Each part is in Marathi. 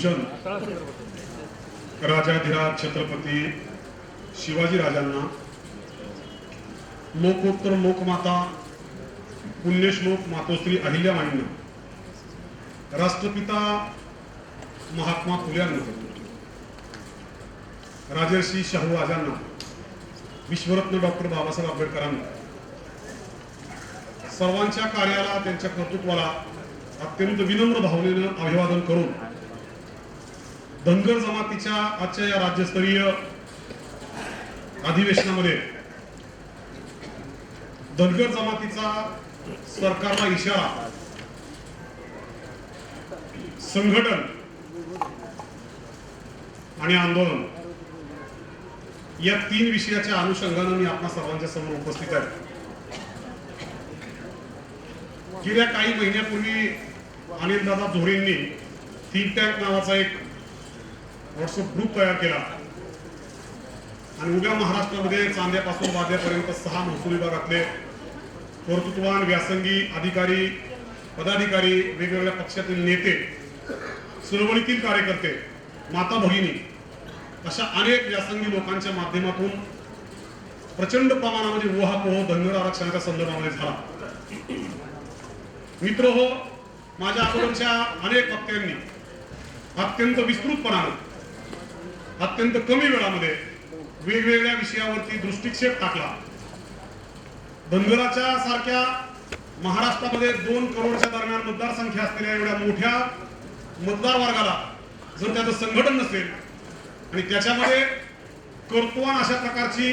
भूषण राजाधिराज छत्रपती शिवाजी राजांना लोकोत्तर लोकमाता पुण्यश्लोक मातोश्री अहिल्याबाईंना राष्ट्रपिता महात्मा फुल्यांना राजर्षी शाहू राजांना विश्वरत्न डॉक्टर बाबासाहेब आंबेडकरांना सर्वांच्या कार्याला त्यांच्या कर्तृत्वाला अत्यंत विनम्र भावनेनं अभिवादन करून धनगर जमातीच्या आजच्या या राज्यस्तरीय अधिवेशनामध्ये धनगर जमातीचा सरकारला इशारा संघटन आणि आंदोलन या तीन विषयाच्या अनुषंगानं मी आपल्या सर्वांच्या समोर उपस्थित आहे. गेल्या काही महिन्यापूर्वी अनिलदादा झोरेंनी थिंक टँक नावाचा एक व्हॉट्सअप ग्रुप तयार केला. आणि उद्या महाराष्ट्रामध्ये चांद्यापासून वाद्यापर्यंत सहा महसूल विभागातले कर्तृत्ववान व्यासंगी अधिकारी पदाधिकारी वेगवेगळ्या पक्षातील नेते चळवळीतील कार्यकर्ते माता भगिनी अशा अनेक व्यासंगी लोकांच्या माध्यमातून प्रचंड प्रमाणामध्ये उहापोह धनगर आरक्षणाच्या संदर्भामध्ये झाला. मित्र हो माझ्या अगोदरच्या अनेक वक्त्यांनी अत्यंत विस्तृतपणाने अत्यंत कमी वेळामध्ये वेगवेगळ्या विषयावरती दृष्टिक्षेप टाकला. धनगराच्या सारख्या महाराष्ट्रामध्ये दोन करोडच्या दरम्यान मतदारसंख्या असलेल्या एवढ्या मोठ्या मतदार वर्गाला जर त्याचं संघटन नसेल आणि त्याच्यामध्ये कर्तवान अशा प्रकारची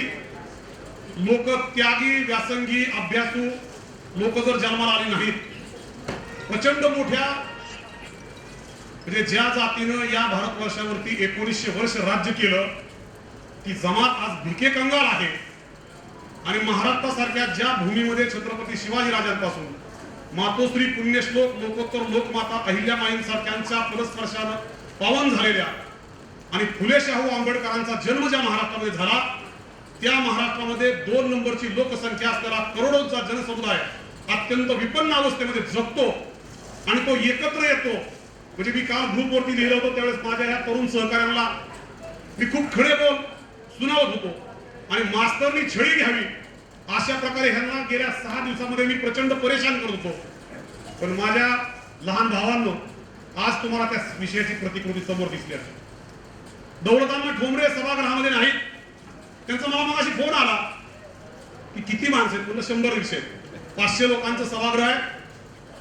लोक त्यागी व्यासंगी अभ्यासू लोक जर जन्माला आली नाहीत प्रचंड मोठ्या म्हणजे ज्या जातीनं या भारतवर्षावरती एकोणीसशे वर्ष राज्य केलं ती जमात आज भिके कंगाल आहे. आणि महाराष्ट्रासारख्या ज्या भूमीमध्ये छत्रपती शिवाजी राजांपासून मातोश्री पुण्यश्लोक लोकोत्तर लोकमाता अहिल्याबाईंसारख्यांच्या पदस्पर्शानं पावन झालेल्या आणि फुले शाहू आंबेडकरांचा जन्म ज्या महाराष्ट्रामध्ये झाला त्या महाराष्ट्रामध्ये दोन नंबरची लोकसंख्या असलेला करोडोंचा जनसमुदाय अत्यंत विपन्न अवस्थेमध्ये जगतो आणि तो एकत्र येतो. म्हणजे मी काल ग्रुपवरती लिहिलं होतं त्यावेळेस माझ्या ह्या तरुण सहकाऱ्यांना मी खूप खडे बोल सुनावत होतो. आणि मास्तरनी छळी घ्यावी अशा प्रकारे ह्यांना गेल्या सहा दिवसामध्ये मी प्रचंड परेशान करत होतो. पण माझ्या लहान भावांनो आज तुम्हाला त्या विषयाची प्रतिकृती समोर दिसली असेल दौलतांना ठोंबरे सभागृहामध्ये नाहीत. त्यांचा मला मगाशी फोन आला की किती माणसं आहेत? म्हणलं शंभर विषय पाचशे लोकांचं सभागृह आहे.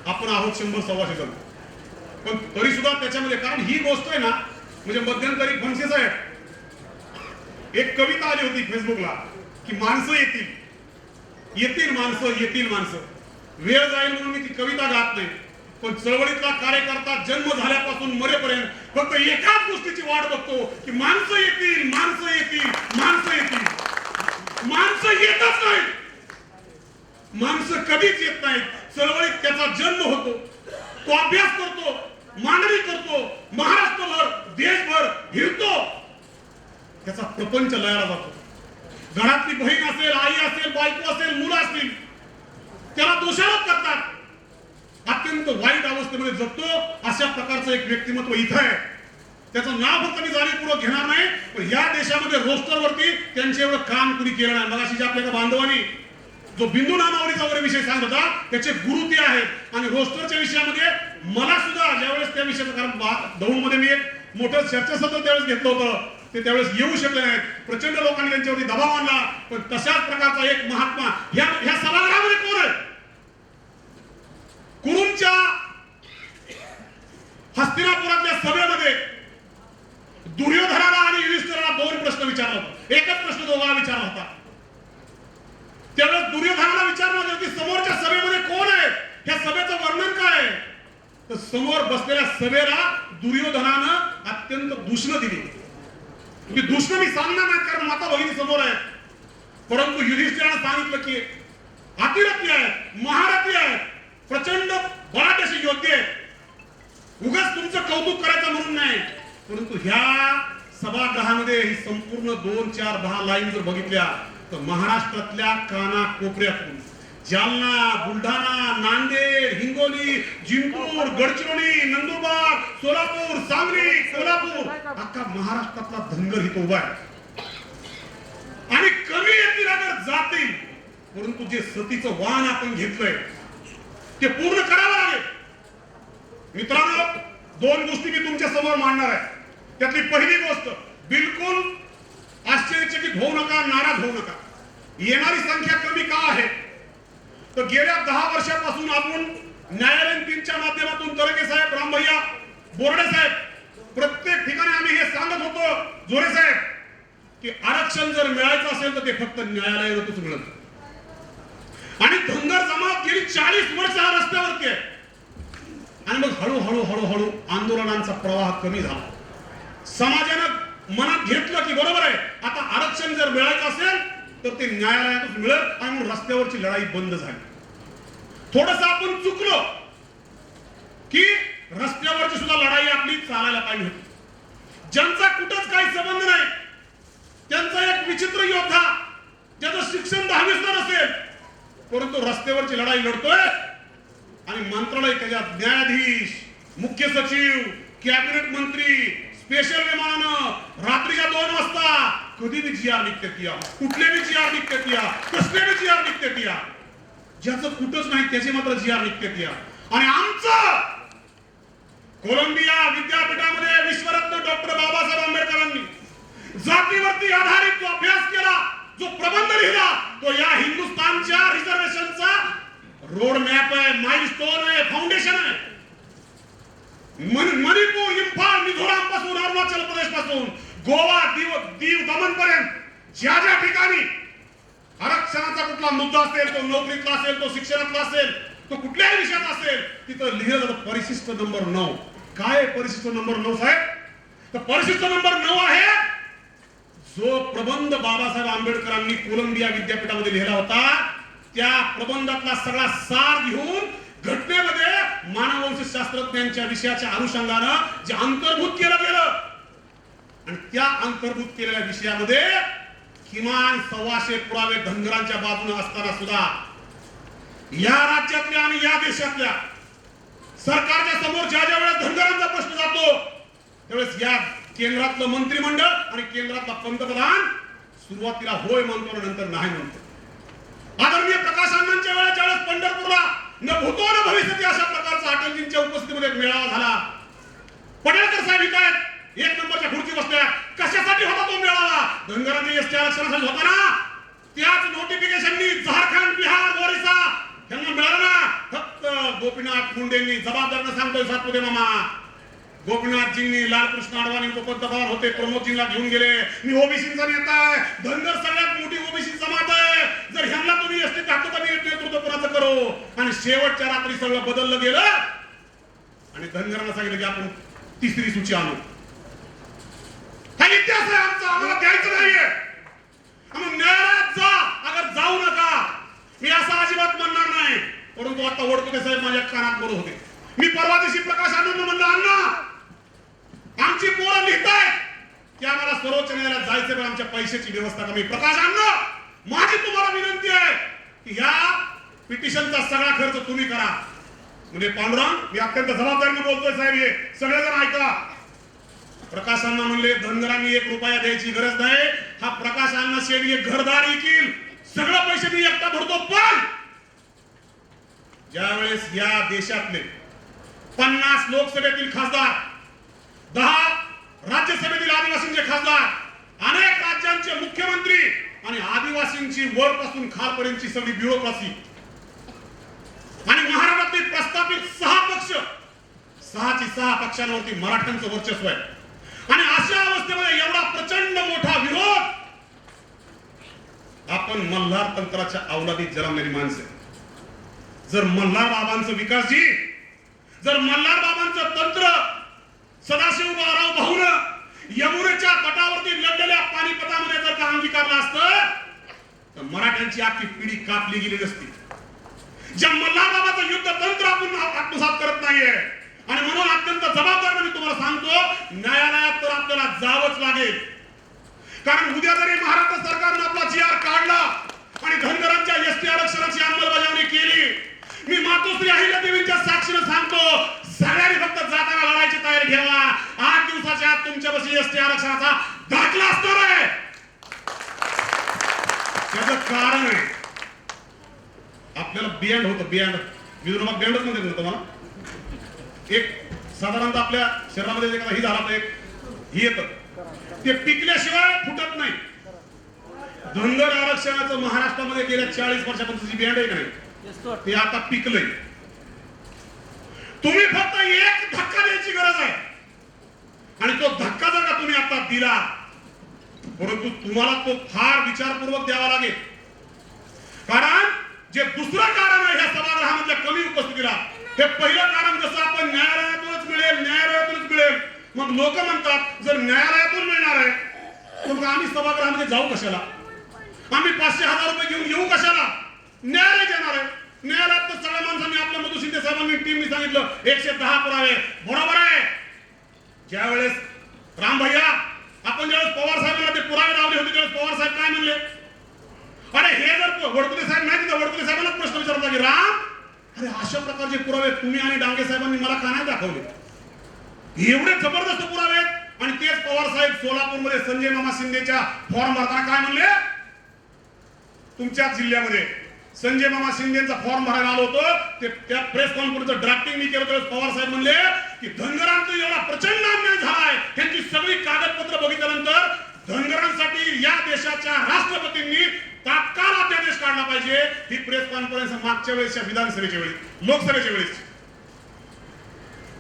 आपण आहोत शंभर सव्वाशे जण. पण तरी सुद्धा त्याच्यामध्ये कारण ही गोष्ट आहे ना म्हणजे मध्यंतरी फणसे साहेब एक कविता आली होती फेसबुकला की माणसं येतील. येतील माणसं येतील माणसं. वेळ जाईल म्हणून मी ती कविता गात नाही. पण चळवळीतला कार्यकर्ता जन्म झाल्यापासून मरेपर्यंत फक्त एकाच गोष्टीची वाट बघतो की माणसं येतील माणसं येतील माणसं येतील. माणसं येतच नाही माणसं कधीच येत नाहीत. चळवळीत त्याचा जन्म होतो. तो अभ्यास करतो. मांडणी करतो महाराष्ट्रभर देशभर फिरतो त्याचा प्रपंच लयाला जातो. घरातली बहीण असेल आई असेल बायको असेल मुलं असतील त्याला दोषारोप करतात. अत्यंत वाईट अवस्थेमध्ये जगतो अशा प्रकारचं एक व्यक्तिमत्व इथं आहे. त्याचं नाव फक्त मी जाणीवपूर्वक घेणार नाही पण या देशामध्ये रोस्टरवरती त्यांचे एवढं काम कुणी केलं नाही. मगाशी आपल्या बांधवांनी जो बिंदू नामावलीचा वगैरे विषय सांगत होता त्याचे गुरु ते आहेत. आणि रोस्टरच्या विषयामध्ये मला सुद्धा ज्यावेळेस त्या विषयाचं कारण दौंडमध्ये मी एक मोठं चर्चासत्र त्यावेळेस घेतलं होतं. ते त्यावेळेस येऊ शकले नाहीत. प्रचंड लोकांनी त्यांच्यावरती दबाव आणला. पण तशाच प्रकारचा एक महात्मा या ह्या सभागृहामध्ये कोण आहे? कुरुंच्या हस्तिनापुरातल्या सभेमध्ये दुर्योधनाला आणि युधिष्ठिराला दोन प्रश्न विचारला होता. एकच प्रश्न दोघांना विचारला होता. त्यावेळेस दुर्योधनाला विचारलं होतं की समोरच्या सभेमध्ये कोण आहे? ह्या सभेचं वर्णन काय आहे? तर समोर बसलेल्या सभेला दुर्योधनानं अत्यंत दूषण दिली. म्हणजे मी दूषण मी सांगणार नाही कारण माता भगिनी समोर आहेत. परंतु युधिष्ठिरानं सांगितलं की अतिरथी आहेत महारथी आहेत प्रचंड बलाढ्य योद्धे आहेत. उगाच तुमचं कौतुक करायचं म्हणून नाही. परंतु ह्या सभागृहामध्ये ही संपूर्ण दोन चार दहा लाईन जर बघितल्या तर महाराष्ट्रातल्या काना कोपऱ्यातून जालना बुलढाणा नांदेड हिंगोली जिंतूर गडचिरोली नंदुरबार सोलापूर सांगली कोल्हापूर. अख्खा महाराष्ट्रातला धनगर इथं उभा आहे. आणि कमी येतील अगर जातील परंतु जे सतीचं वाहन आपण घेतलंय ते पूर्ण करावं लागेल. मित्रांनो दोन गोष्टी मी तुमच्यासमोर मांडणार आहे. त्यातली पहिली गोष्ट बिलकुल आश्चर्यचकित होऊ नका नाराज होऊ नका. येणारी संख्या कमी का आहे? तर गेल्या दहा वर्षापासून आपण न्यायालयीन तीनच्या माध्यमातून तरके साहेब रामभैया बोर्डे साहेब प्रत्येक ठिकाणी आम्ही हे सांगत होतो जोरे साहेब की आरक्षण जर मिळायचं असेल तर ते फक्त न्यायालयातच मिळत आणि धनगर जमात गेली चाळीस वर्ष हा रस्त्यावरती आहे. आणि मग हळूहळू हळूहळू आंदोलनांचा प्रवाह कमी झाला. समाजानं मनात घेतलं की बरोबर आहे आता आरक्षण जर मिळायचं असेल तर ते न्यायालयातच मिळत आणि रस्त्यावरची लढाई बंद झाली. थोडस आपण चुकलो की रस्त्यावरची सुद्धा लढाई आपली चालायला पाहिजे होती. ज्यांचा कुठंच काही संबंध नाही त्यांचा एक विचित्र योद्धा ज्याचं शिक्षण दहावीच नसेल परंतु रस्त्यावरची लढाई लढतोय आणि मंत्रालय त्याच्यात न्यायाधीश मुख्य सचिव कॅबिनेट मंत्री स्पेशल विमानानं रात्रीच्या दोन वाजता कधी बी जी निघतात या कुठले बी जी निघतात या कसले बी जी निघतात या ज्याचं कुठंच नाही त्याचे मात्र जिया आर निघतात या आणि आमचं! कोलंबिया विद्यापीठामध्ये विश्वरत्न डॉक्टर बाबासाहेब आंबेडकरांनी जातीवरती आधारित जो अभ्यास केला जो प्रबंध लिहिला तो या हिंदुस्थानच्या रिझर्वेशनचा रोड मॅप आहे माइलस्टोन आहे फाउंडेशन आहे. मणिपूर इम्फाळ मिझोरामपासून अरुणाचल प्रदेशपासून गोवा दीव दीव दमन पर्यंत ज्या ज्या ठिकाणी आरक्षणाचा कुठला मुद्दा असेल तो नोकरीतला असेल तो शिक्षणातला असेल तो कुठल्याही विषयात असेल तिथं लिहिलं जातं परिशिष्ट नंबर नऊ. काय परिशिष्ट नंबर नऊ साहेब? तर परिशिष्ट नंबर नऊ आहे जो प्रबंध बाबासाहेब आंबेडकरांनी कोलंबिया विद्यापीठामध्ये लिहिला होता त्या प्रबंधातला सगळा सार घेऊन घटनेमध्ये मानववंश शास्त्रज्ञांच्या विषयाच्या अनुषंगानं जे अंतर्भूत केलं गेलं त्या अंतर्भूत केलेल्या विषयामध्ये किमान सव्वाशे पुरावे धनगरांच्या बाजूने असताना सुद्धा या राज्यातल्या आणि या देशातल्या सरकारच्या समोर ज्या ज्या वेळेस धनगरांचा प्रश्न जातो त्यावेळेस या केंद्रातलं मंत्रिमंडळ आणि केंद्रातला पंतप्रधान सुरुवातीला होय म्हणतो आणि नंतर नाही म्हणतो. आदरणीय प्रकाश अण्णांच्या वेळेच्या वेळेस पंढरपूरला न भूतो न भविष्यती अशा प्रकारचा अटलजींच्या उपस्थितीमध्ये एक मेळावा झाला. पटेलकर साहेब इथं आहेत. एक नंबरच्या खुर्ची बसल्या. कशासाठी होता तो मेळावा? धनगरांनी एसटी आरक्षणासाठी होता ना? त्याच नोटिफिकेशननी झारखंड बिहार ओरिसा. त्यांना मिळालं ना? फक्त गोपीनाथ मुंडेंनी जबाबदारीनं सांगतोय सातपुते मामा. गोपीनाथजींनी लालकृष्ण अडवाणी उपपंतप्रधान होते प्रमोदजींना घेऊन गेले. मी ओबीसीचा नेता आहे. धनगर सगळ्यात मोठी ओबीसी जमात आहे. जर ह्यांना तुम्ही एसटी टाकतो तर मी नेतृत्व कोणाचं करू. आणि शेवटच्या रात्री सगळं बदललं गेलं. आणि धनगरांना सांगितलं की आपण तिसरी सूची आणू. हा इतिहास आहे आमचा. आम्हाला द्यायचं नाहीये. आम्ही न्यायालयात जा अगर जाऊ नका. मी असं अजिबात म्हणणार नाही. परंतु आता वडकुटे साहेब माझ्या कानात बोलत होते. मी परवा दिवशी प्रकाश आनंद म्हणलं अण्णा आमची पोरं लिहिताय की आम्हाला सर्वोच्च न्यायालयात जायचं पण आमच्या पैशाची व्यवस्था कमी. प्रकाश अण्णा माझी तुम्हाला विनंती आहे की ह्या पिटिशनचा सगळा खर्च तुम्ही करा. म्हणजे पांडुरंग मी अत्यंत जबाबदारीने बोलतोय साहेब हे. सगळेजण ऐका. प्रकाशांना म्हणले धनगरांनी एक रुपया द्यायची गरज नाही. हा प्रकाशांना शेडी एक घरदार येतील. सगळं पैसे मी एकटा भरतो पण ज्यावेळेस या देशातले पन्नास लोकसभेतील खासदार दहा राज्यसभेतील आदिवासींचे खासदार अनेक राज्यांचे मुख्यमंत्री आणि आदिवासींची वरपासून खालपर्यंतची सगळी ब्युरोक्रासी आणि महाराष्ट्रातील प्रस्थापित सहा पक्ष सहाची सहा पक्षांवरती मराठ्यांचं वर्चस्व आहे. आणि अशा अवस्थेमध्ये एवढा प्रचंड मोठा विरोध आपण मल्हार तंत्राच्या अवलादीत जन्मलेली माणसं जर मल्हार बाबांचं विकासजी जर मल्हार बाबांचं तंत्र सदाशिव बाराव भाऊन यमुनेच्या तटावरती लढलेल्या पानिपतामध्ये जर का अंगीकारलं असतं तर मराठ्यांची आखी पिढी कापली गेली नसती. ज्या मल्हार बाबाचं युद्ध तंत्र आपण आत्मसात करत नाहीये आणि म्हणून अत्यंत जबाबदार मी तुम्हाला सांगतो न्यायालयात तर आपल्याला जावंच लागेल. कारण उद्या जरी महाराष्ट्र सरकारनं आपला जी आर काढला आणि धनगरांच्या एस टी आरक्षणाची अंमलबजावणी केली मी मातोश्री अहिल्या देवींच्या साक्षीनं सांगतो सगळ्यांनी फक्त जाताना लढायची तयारी ठेवा. आठ दिवसाच्या आत तुमच्यापाशी एस टी आरक्षणाचा दाखला असणार आहे. त्याचं कारण आहे आपल्याला बियांड होतं बियांड विदर्भात बियांडच म्हणते तुम्हाला. एक साधारणतः आपल्या शरीरामध्ये जे काही झाला एक ही येतं. ते पिकल्याशिवाय फुटत नाही. धनगर आरक्षणाचं महाराष्ट्रामध्ये गेल्या चाळीस वर्षापासून जी बियांड आहे नाही ते आता पिकलंय. तुम्ही फक्त एक धक्का द्यायची गरज आहे. आणि तो धक्का जर का तुम्ही आता दिला परंतु तुम्हाला तो फार विचारपूर्वक द्यावा लागेल. कारण जे दुसरं कारण आहे ह्या सभागृहामधल्या कमी उपस्थितीला हे पहिलं कारण जसं आपण न्यायालयातूनच मिळेल न्यायालयातूनच मिळेल. मग लोक म्हणतात जर न्यायालयातून मिळणार आहे तर आम्ही सभागृहामध्ये जाऊ कशाला? आम्ही पाचशे हजार रुपये घेऊन येऊ कशाला? न्यायालय घेणार आहे. न्यायालयात तर सगळ्या माणसांनी आपल्या मधु शिंदे साहेबांनी टीमनी सांगितलं एकशे दहा पुरावे. बरोबर आहे. ज्या वेळेस राम भैया आपण ज्यावेळेस पवार साहेबांना ते पुरावे लावले होते त्यावेळेस पवार साहेब काय म्हणले? अरे हे जर वडकुले साहेब नाही तिथं वडकुले साहेबांना प्रश्न विचारला की राम अरे अशा प्रकारचे पुरावे तुम्ही आणि डांगे साहेबांनी मला का नाही दाखवले? एवढे जबरदस्त पुरावे आहेत. आणि तेच पवार साहेब सोलापूरमध्ये संजय मामा शिंदेच्या फॉर्म भरताना काय म्हणले? तुमच्या जिल्ह्यामध्ये संजय मामा शिंदेचा फॉर्म भरायला आलो होतो. ते त्या प्रेस कॉन्फरन्सचं ड्राफ्टिंग मी केलं त्यावेळेस पवार साहेब म्हणले की धनगरांचा एवढा प्रचंड अन्याय झालाय. त्यांची सगळी कागदपत्र बघितल्यानंतर धनगरांसाठी या देशाच्या राष्ट्रपतींनी अध्यादेश काढला पाहिजे? ही प्रेस कॉन्फरन्स मागच्या वेळेसच्या विधानसभेच्या वेळी लोकसभेच्या वेळेस.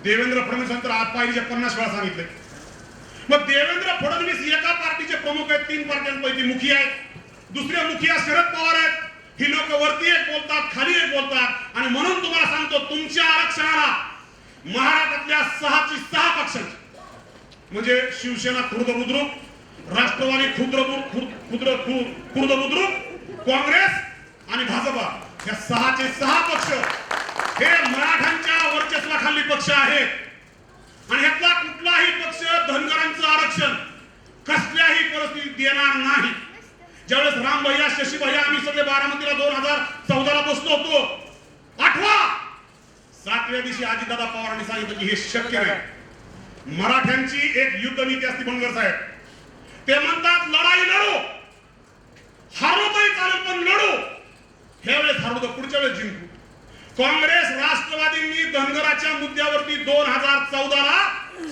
देवेंद्र फडणवीस नंतर आज पाहिजे पन्नास वेळा सांगितले. मग देवेंद्र फडणवीस एका पार्टीचे प्रमुख आहेत तीन पार्ट्यांपैकी मुखी आहेत. दुसऱ्या मुखिया शरद पवार आहेत. ही लोक वरती एक बोलतात खाली एक बोलतात. आणि म्हणून तुम्हाला सांगतो तुमच्या आरक्षणाला महाराष्ट्रातल्या सहाची सहा पक्षांची म्हणजे शिवसेना खुर्द बुद्रुक राष्ट्रवादी खुद्र खुद्र खुर्द बुद्रुक काँग्रेस आणि भाजपा. या सहाचे सहा पक्ष हे मराठ्यांच्या वर्चस्वाखाली पक्ष आहेत. आणि ह्यातला कुठलाही पक्ष धनगरांचं आरक्षण कसल्याही परिस्थितीत देणार नाही. ज्यावेळेस राम भैया शशी भैया आम्ही सगळे बारामतीला दोन हजार चौदाला बसलो होतो. आठवा! सातव्या दिवशी अजितदादा पवारांनी सांगितलं की हे शक्य नाही. मराठ्यांची एक युद्ध नीती असते बनगर साहेब ते म्हणतात लढाई लढू. हारू तरी पण लढू. ह्या वेळेस हारू पुढच्या वेळेस जिंकू. काँग्रेस राष्ट्रवादींनी धनगराच्या मुद्द्यावरती दोन हजार चौदाला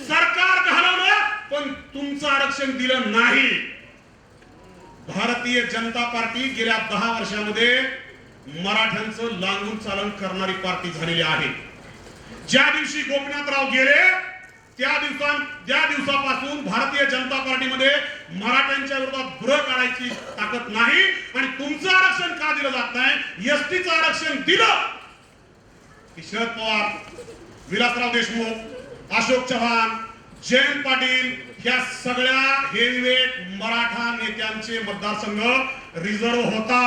सरकार घालवलं पण तुमचं आरक्षण दिलं नाही. भारतीय जनता पार्टी गेल्या दहा वर्षामध्ये मराठ्यांचं लांगून चालन करणारी पार्टी झालेली आहे. ज्या दिवशी गोपीनाथराव गेले त्या दिवसां त्या दिवसापासून भारतीय जनता पार्टीमध्ये मराठ्यांच्या विरोधात भुरं काढायची ताकद नाही आणि तुमचं आरक्षण का दिलं जात नाही? एसटीचं आरक्षण दिलं! की शरद पवार विलासराव देशमुख अशोक चव्हाण जयंत पाटील या सगळ्या हेवीवेट मराठा नेत्यांचे मतदारसंघ रिझर्व होता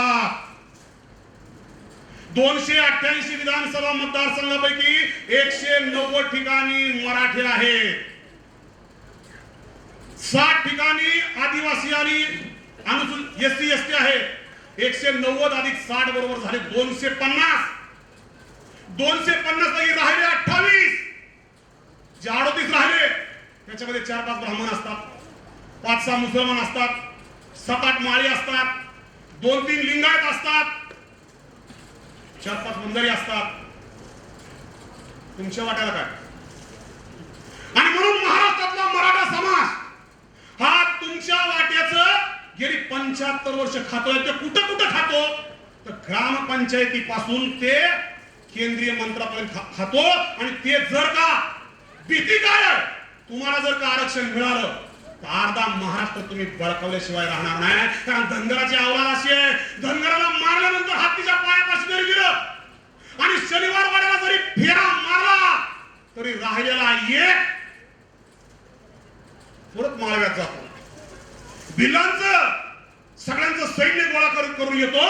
दोनशे अठ्ठ्याऐंशी विधानसभा मतदारसंघापैकी एकशे नव्वद ठिकाणी मराठी आहेत. साठ ठिकाणी आदिवासी आणि अनुसूचित एस टी एस टी आहे एकशे नव्वद अधिक साठ बरोबर झाले दोनशे पन्नास. दोनशे पन्नास पैकी राहिले अठ्ठावीस. जे अडोतीस राहिले त्याच्यामध्ये चार पाच ब्राह्मण असतात. पाच सहा मुसलमान असतात. सात आठ माळी असतात. दोन तीन लिंगायत असतात. चार पाच बंजारी असतात. तुमच्या वाट्याला काय? आणि म्हणून महाराष्ट्रातला मराठा समाज हा तुमच्या वाट्याचं गेली पंच्याहत्तर वर्ष खातोय ते कुठं कुठं खातो? तर ग्रामपंचायतीपासून ते केंद्रीय मंत्रापर्यंत खातो. आणि ते जर का भीती काय तुम्हाला जर का आरक्षण मिळालं तर अर्धा महाराष्ट्र तुम्ही बळकवल्याशिवाय राहणार नाही. कारण धनगराची अवलाद अशी आहे. धनगराला मारल्यानंतर हत्तीच्या पायापाशी जरी गेलं आणि शनिवार वाड्याला जरी फेरा मारला तरी राहिलेला एक परत माळव्यात जातो भिल्लांच सगळ्यांचं सैन्य गोळा करून करून येतो.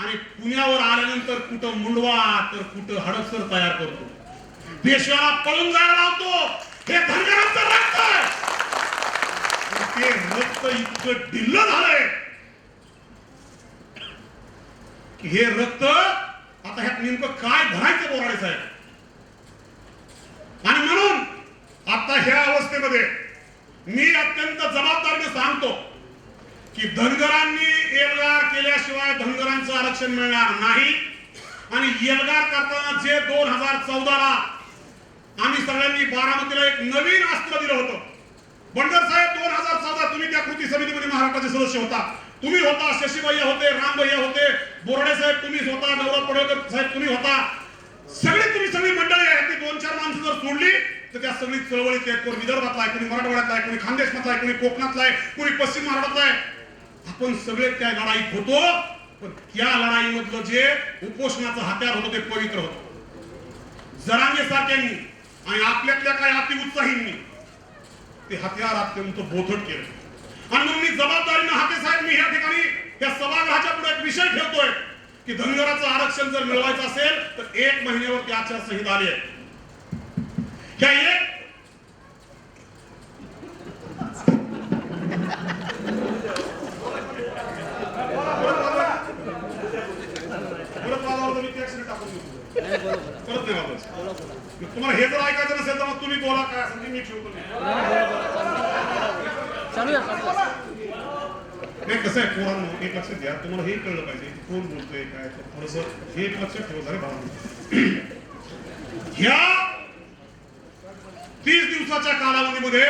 आणि पुण्यावर आल्यानंतर कुठं मुंडवा तर कुठं हडपसर तयार करतो. पेशव्याला पळून जायला लावतो. हे धनगरांचं रक्त ते रक्त इतकं ढिल्ल झालंय की हे रक्त आता ह्यात नेमकं काय भरायचं बोराडे साहेब? आणि म्हणून आता ह्या अवस्थेमध्ये मी अत्यंत जबाबदारीने सांगतो की धनगरांनी एल्गार केल्याशिवाय धनगरांचं आरक्षण मिळणार नाही. आणि एल्गार करताना जे दोन हजार चौदाला आम्ही सगळ्यांनी बारामतीला एक नवीन अस्त्र दिलं होतं. बंडर साहेब दोन हजार चौदा तुम्ही त्या कृती समितीमध्ये महाराष्ट्राचे सदस्य होता. तुम्ही होता शशीभैया होते रामभैया होते बोर्डे साहेब तुम्ही होता नवराज पडळकर साहेब तुम्ही होता. सगळी तुम्ही सगळी मंडळी आहे ती दोन चार माणसं जर सोडली तर त्या सगळी चळवळीत आहेत कोणी विदर्भातला आहे कोणी मराठवाड्यातला आहे कोणी खानदेशमधला आहे कोणी कोकणातला आहे कोणी पश्चिम महाराष्ट्रातला आहे. आपण सगळे त्या लढाईत होतो पण त्या लढाईमधलं जे उपोषणाचं हत्यार होतं ते पवित्र होत. जरांगे सारख्यांनी आणि आपल्यातल्या काही अतिउत्साहींनी ते हत्यार अत्यंत बोथट केलं. आणि म्हणून मी जबाबदारीनं हाते साहेब मी या ठिकाणी या सभागृहाच्या पुढे एक विषय ठेवतोय की धनगराचं आरक्षण जर मिळवायचं असेल तर एक महिन्यावरती आचारसंहिता आली आहे. या एक परत वादावर तर मी ते action टाकून देतो. परत नाही तुम्हाला हे जर ऐकायचं नसेल तर मग तुम्ही बोला काय असेल मी ठेवतो. नाही. कसं आहे पोरांनो एक लक्षात घ्या तुम्हाला हे कळलं पाहिजे कोण बोलतोय काय थोडस हे एक लक्षात ठेवा रे भावांनो. ह्या तीस दिवसाच्या कालावधीमध्ये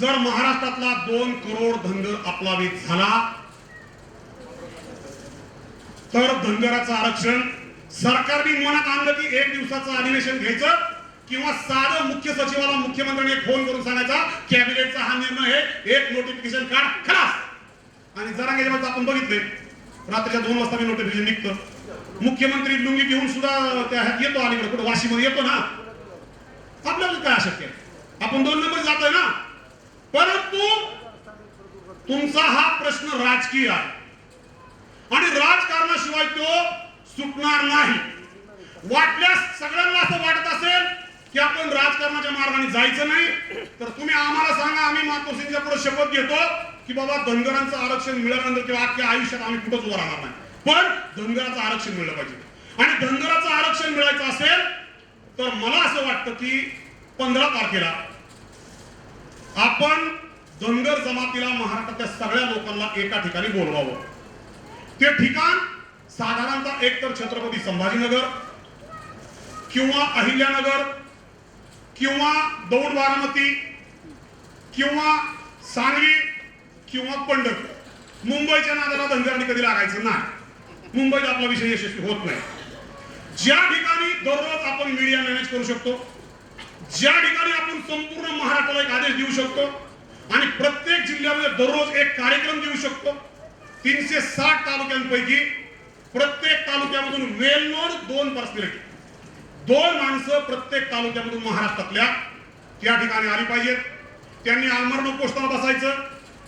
जर महाराष्ट्रातला दोन करोड धनगर अप्लावित झाला तर धनगराचं आरक्षण सरकारने मनात आणलं की एक दिवसाचं अधिवेशन घ्यायचं किंवा साधं मुख्य सचिवाला मुख्यमंत्र्यांनी फोन करून सांगायचा कॅबिनेटचा हा निर्णय हे एक नोटिफिकेशन काढ खलास. आणि जरा गेल्यामध्ये आपण बघितले रात्रीच्या दोन वाजता मी नोटिफिकेशन निघतं. मुख्यमंत्री लुंगी घेऊन सुद्धा त्या येतो अलीकडे कुठं वाशीमध्ये येतो ना. आपल्याला काय अशक्य आहे? आपण दोन नंबर जातोय ना. परंतु तुमचा हा प्रश्न राजकीय आहे. आणि राजकारणाशिवाय तो सुटणार नाही. वाटल्यास सगळ्यांना असं वाटत असेल की आपण राजकारणाच्या मार्गाने जायचं नाही तर तुम्ही आम्हाला सांगा आम्ही मातोश्रींच्या पुढे शपथ घेतो की बाबा धनगरांचं आरक्षण मिळाल्यानंतर किंवा अख्ख्या आयुष्यात आम्ही कुठंच उभं राहणार नाही. पण धनगराचं आरक्षण मिळलं पाहिजे. आणि धनगराचं आरक्षण मिळायचं असेल तर मला असं वाटतं की पंधरा तारखेला आपण धनगर जमातीला महाराष्ट्रातल्या सगळ्या लोकांना एका ठिकाणी बोलवावं. ते ठिकाण साधारणतः एक तर छत्रपती संभाजीनगर किंवा अहिल्यानगर किंवा दौड बारामती किंवा सांगली किंवा पंढरपूर. मुंबईच्या नादाला धनगरांनी कधी लागायचं नाही. मुंबईत आपला विषय यशस्वी होत नाही. ज्या ठिकाणी दररोज आपण मीडिया मॅनेज करू शकतो ज्या ठिकाणी आपण संपूर्ण महाराष्ट्राला एक आदेश देऊ शकतो आणि प्रत्येक जिल्ह्यामध्ये दररोज एक कार्यक्रम देऊ शकतो तीनशे साठ तालुक्यांपैकी प्रत्येक तालुक्यामधून वेल दोन पर्सनॅलिटी दोन माणसं प्रत्येक तालुक्यामधून महाराष्ट्रातल्या त्या ठिकाणी आली पाहिजेत त्यांनी आमरण उपोषणाला बसायचं.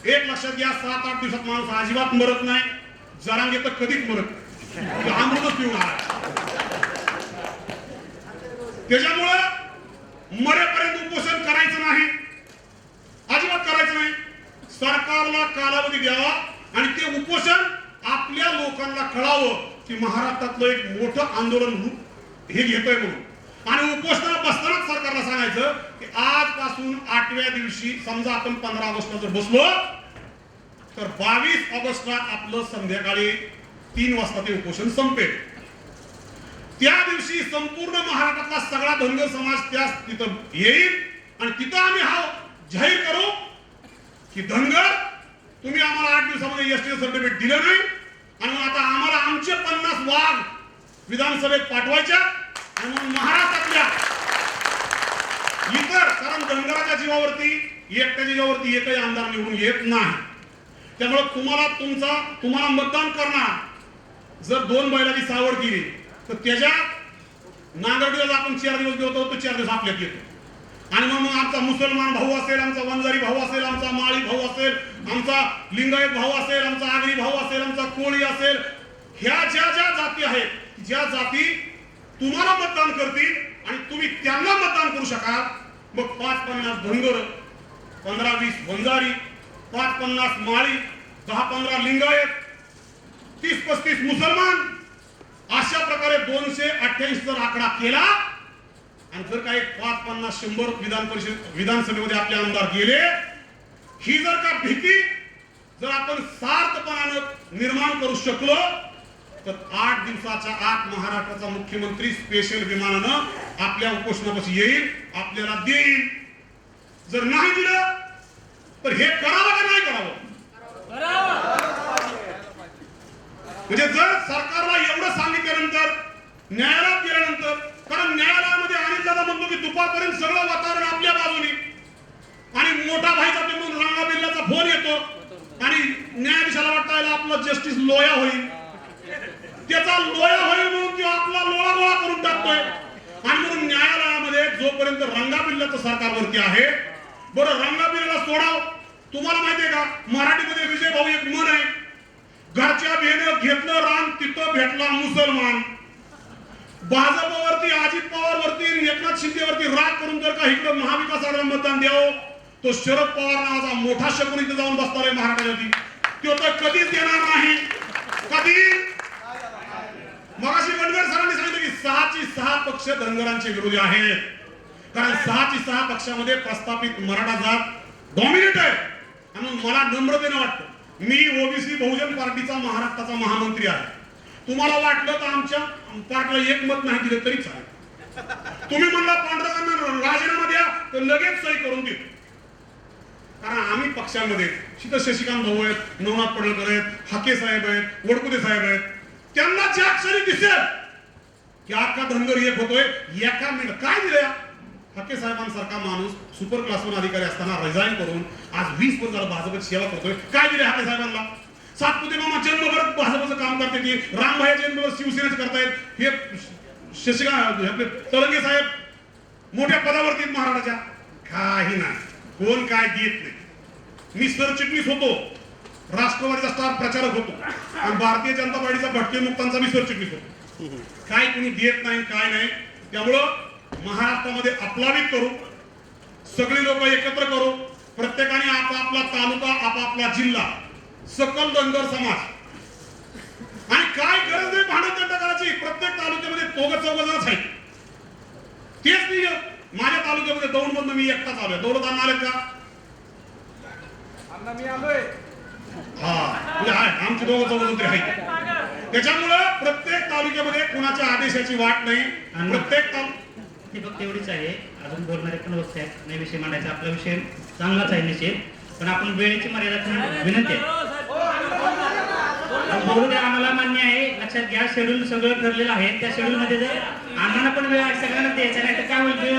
एक लक्षात घ्या सात आठ दिवसात माणूस अजिबात मरत नाही. जरांगे तर कधीच मरत नाही. म्हणजे तो पिऊन आला. त्याच्यामुळं मरेपर्यंत उपोषण करायचं नाही. अजिबात करायचं नाही. सरकारला कालावधी द्यावा आणि ते उपोषण आपल्या लोकांना कळावं की महाराष्ट्रातलं एक मोठं आंदोलन हे घेतोय म्हणून. आणि उपोषणाला बसतानाच सरकारला सांगायचं की आजपासून आठव्या दिवशी समजा आपण पंधरा ऑगस्टला जर बसलो तर बावीस ऑगस्टला आपलं संध्याकाळी तीन वाजता ते उपोषण संपेल. त्या दिवशी संपूर्ण महाराष्ट्रातला सगळा धनगर समाज त्या तिथं येईल आणि तिथं आम्ही हा जाहीर करू की धनगर तुम्ही आम्हाला आठ दिवसामध्ये एस टी सर्टिफिकेट दिलं नाही आणि मग आता आम्हाला आमचे पन्नास वाघ विधानसभेत पाठवायच्या आणि महाराष्ट्रातल्या इतर कारण धनगराच्या जीवावरती एकट्याच्या जीवावरती एकही आमदार निवडून येत नाही. त्यामुळे तुम्हाला तुमचा तुम्हाला मतदान करणार. जर दोन बैलाची सावड केली तर त्याच्या नांगरडीला आपण चार दिवस देतो तो चार दिवस आपल्यात येतो. आणि मग आमचा मुसलमान भाऊ असेल आमचा वंजारी भाऊ असेल आमचा माळी भाऊ असेल आमचा लिंगायत भाऊ असेल आमचा आगरी भाऊ असेल आमचा कोळी असेल ह्या ज्या ज्या जाती आहेत ज्या जाती तुम्हाला मतदान करतील आणि तुम्ही त्यांना मतदान करू शकाल मग पाच पन्नास धनगर पंधरा वीस वंजारी पाच पन्नास माळी दहा पंधरा लिंगायत तीस पस्तीस मुसलमान अशा प्रकारे दोनशे अठ्ठ्याऐंशी जर आकडा केला आणि जर काही पाच पन्नास शंभर विधान परिषद विधानसभेमध्ये आपले आमदार गेले ही जर का भीती जर आपण सार्थपणानं निर्माण करू शकलो तर आठ दिवसाच्या आत महाराष्ट्राचा मुख्यमंत्री स्पेशल विमानानं आपल्या उपोषणापाशी येईल आपल्याला देईल. जर नाही दिलं तर हे करावं का नाही करावं? म्हणजे जर सरकारला एवढं सांगितल्यानंतर न्यायालयात गेल्यानंतर कारण न्यायालयामध्ये अनिल म्हणतो की दुपारपर्यंत सगळं वातावरण आपल्या बाजूने. आणि मोठा भाईचा जातो म्हणून रांगा बिल्लाचा फोन येतो. आणि न्यायाधीशाला वाटतं आपला आपलं जस्टिस लोया होईल. त्याचा लोया होईल म्हणून तो आपला लोळा गोळा करून टाकतोय. आणि म्हणून न्यायालयामध्ये जोपर्यंत रंगाबिल्लाचं सरकारवरती आहे बरं रंगाबिल्लाला सोडाव. तुम्हाला माहितीये का मराठीमध्ये विजय भाऊ एक मन आहे घरच्या बेनं घेतलं रान तिथं भेटला मुसलमान. भाजप एकनाथ शिंदेवरती राग करून जर का इकडं महाविकास आघाडीला मतदान द्यावं तो शरद पवार नावाचा मोठा शकून इथे जाऊन बसणार आहे महाराष्ट्रावरती तो तर कधीच देणार नाही. कधी मगाशी बनगर सरांनी सांगितलं की सहाची सहा पक्ष धनगरांचे विरोधी आहेत. कारण सहाची सहा पक्षामध्ये प्रस्थापित मराठा जात डॉमिनेट आहे. म्हणून मला नम्रतेने वाटतं मी ओबीसी बहुजन पार्टीचा महाराष्ट्राचा महामंत्री आहे. तुम्हाला वाटलं तर आमच्या पार्टीला एक मत नाही दिलं तरी चालेल. तुम्ही म्हणला पांडुरंगांना राजीनामा द्या तर लगेच सही करून देतो कारण आम्ही पक्षामध्ये शीत शशिकांत भाऊ आहेत नवनाथ पडळकर आहेत हाके साहेब आहेत वडकुदे साहेब आहेत. त्यांना ज्या क्षणी दिसेल की अख्खा धनगर एक होतोय एका मिनिट काय दिल्या? हाके साहेबांसारखा माणूस सुपर क्लास अधिकारी असताना रिझाईन करून आज वीस वर्ष झालं भाजपची सेवा करतोय. काय दिले हाके साहेबांना? सातपुते मामा जन्मभर भाजपचं काम करते ती. रामभाई जन्मभर शिवसेनेचं करतायत. हे शशिकांत तरंगे साहेब मोठ्या पदावरती महाराजाच्या. काही नाही. कोण काय देत नाही. मी सरचिटणीस होतो. राष्ट्रवादीचा स्टार प्रचारक होतो. आणि भारतीय जनता पार्टीचा भटके मुक्तांचा मी सरचिटणीस होतो. काय कुणी देत नाही काय नाही. त्यामुळं महाराष्ट्रामध्ये अप्लावित करू. सगळी लोक एकत्र करू. प्रत्येकाने आपापला तालुका आपापला जिल्हा. सकल धनगर समाज आणि काय गरज नाही भांडण तंट करायची प्रत्येक तालुक्यामध्ये दोघं चौघ जणच आहेत. तेच नाही माझ्या तालुक्यामध्ये दौंड मधून मी एकटाच आलोय दौलत आणणार आहेत का? मी आलोय. हा म्हणजे आहे. आमचे दोघं चौघ तरी आहेत. त्याच्यामुळं प्रत्येक तालुक्यामध्ये कुणाच्या आदेशाची वाट नाही. प्रत्येक तालु ती फक्त एवढीच आहे. अजून बोलणारे पण वक्ते आहेत. नाही विषय मांडायचा. आपला विषय चांगलाच आहे निश्चित पण आपण वेळेची मर्यादा विनंती आहे. बोलू द्या आम्हाला मान्य आहे. लक्षात घ्या शेड्यूल सगळं ठरलेलं आहे. त्या शेड्यूल मध्ये जर आम्हाला पण वेळ आहे सगळ्यांना द्यायचा नाही तर काय होईल?